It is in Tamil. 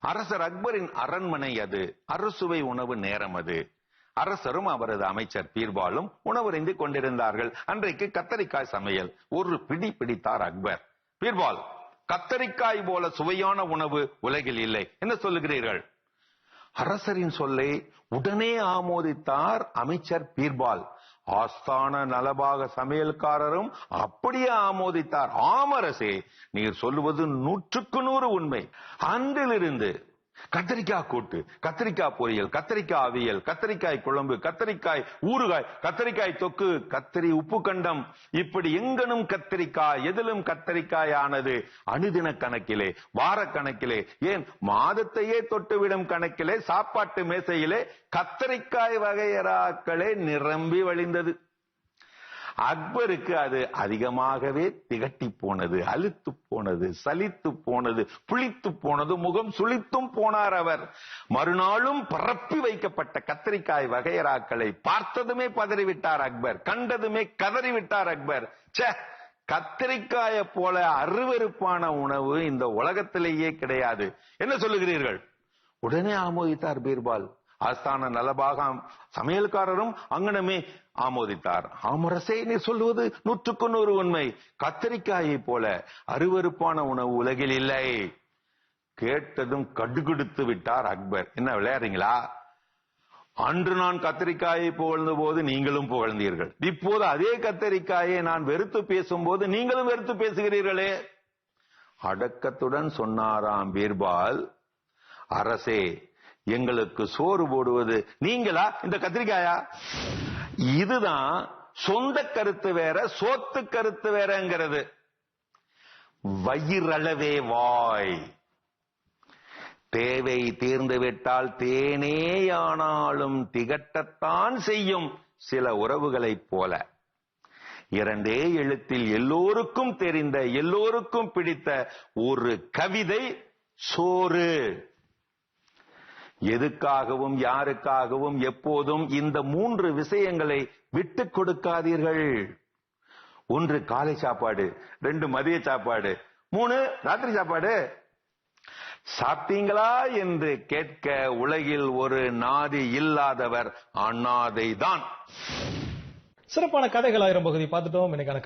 அரசர் அக்பரின் அரண்மனை அது. அறுசுவை உணவு நேரம் அது. அரசரும் அவரது அமைச்சர் பீர்பாலும் உணவறிந்து கொண்டிருந்தார்கள். அன்றைக்கு கத்தரிக்காய் சமையல். ஒரு பிடி பிடித்தார் அக்பர். பீர்பால் கத்தரிக்காய் போல சுவையான உணவு உலகில் இல்லை. என்ன சொல்லுகிறீர்கள்? அரசரின் சொல்லை உடனே ஆமோதித்தார் அமைச்சர் பீர்பால். ஆஸ்தான நலபாக சமையல்காரரும் அப்படியே ஆமோதித்தார். ஆமரசே நீர் சொல்லுவது நூற்றுக்கு நூறு உண்மை. அன்றிலிருந்து கத்தரிக்காய் கூட்டு கத்தரிக்காய் பொரியல் கத்தரிக்காய் அவியல் கத்தரிக்காய் குழம்பு கத்தரிக்காய் ஊறுகாய் கத்தரிக்காய் தொக்கு கத்தரி உப்பு கண்டம். இப்படி எங்கனும் கத்தரிக்காய் எதிலும் கத்தரிக்காய் ஆனது அனுதின கணக்கிலே வார கணக்கிலே. ஏன்? மாதத்தையே தொட்டுவிடும் கணக்கிலே சாப்பாட்டு மேசையிலே கத்தரிக்காய் வகையராக்களே நிரம்பி வழிந்தது. அக்பருக்கு அது அதிகமாகவே திகட்டி போனது அழுத்து போனது சலித்து போனது புளித்து போனது முகம் சுளித்தும் போனார் அவர். மறுநாளும் பரப்பி வைக்கப்பட்ட கத்திரிக்காய் வகையராக்களை பார்த்ததுமே பதறிவிட்டார் அக்பர் கண்டதுமே கதறிவிட்டார் அக்பர். ச்சே கத்திரிக்காய போல அருவருப்பான உணவு இந்த உலகத்திலேயே கிடையாது. என்ன சொல்லுகிறீர்கள்? உடனே ஆமோதித்தார் பீர்பால் ஆஸ்தான நலபாகம் சமையல்காரரும் அங்கனமே ஆமோதித்தார். ஆமரசே நீ சொல்லுவது நூற்றுக்கு நூறு உண்மை. கத்தரிக்காயை போல அருவருப்பான உணவு உலகில் இல்லை. கேட்டதும் கடுகுடுத்து விட்டார் அக்பர். என்ன விளையாடுறீங்களா? அன்று நான் கத்தரிக்காயை புகழ்ந்த போது நீங்களும் புகழ்ந்தீர்கள். இப்போது அதே கத்தரிக்காயை நான் வெறுத்து பேசும்போது நீங்களும் வெறுத்து பேசுகிறீர்களே. அடக்கத்துடன் சொன்னாராம் பீர்பால் அரசே எங்களுக்கு சோறு போடுவது. நீங்களா? இந்த கத்திரிக்காயா? இதுதான் சொந்த கருத்து வேற சோத்து கருத்து வேறங்கிறது. வயிறளவே வாய். தேவை தீர்ந்து விட்டால் தேனேயானாலும் திகட்டத்தான் செய்யும் சில உறவுகளைப் போல. இரண்டே எழுத்தில் எல்லோருக்கும் தெரிந்த எல்லோருக்கும் பிடித்த ஒரு கவிதை சோறு. எதுக்காகவும் யாருக்காகவும் எப்போதும் இந்த மூன்று விஷயங்களை விட்டு கொடுக்காதீர்கள். ஒன்று காலை சாப்பாடு. ரெண்டு மதிய சாப்பாடு. மூணு ராத்திரி சாப்பாடு. சாப்பிட்டீங்களா என்று கேட்க உலகில் ஒரு நாதி இல்லாதவர் அண்ணாதை தான் சிறப்பான கதைகள் ஆயிரம் பகுதி பார்த்துட்டோம். இன்னைக்கான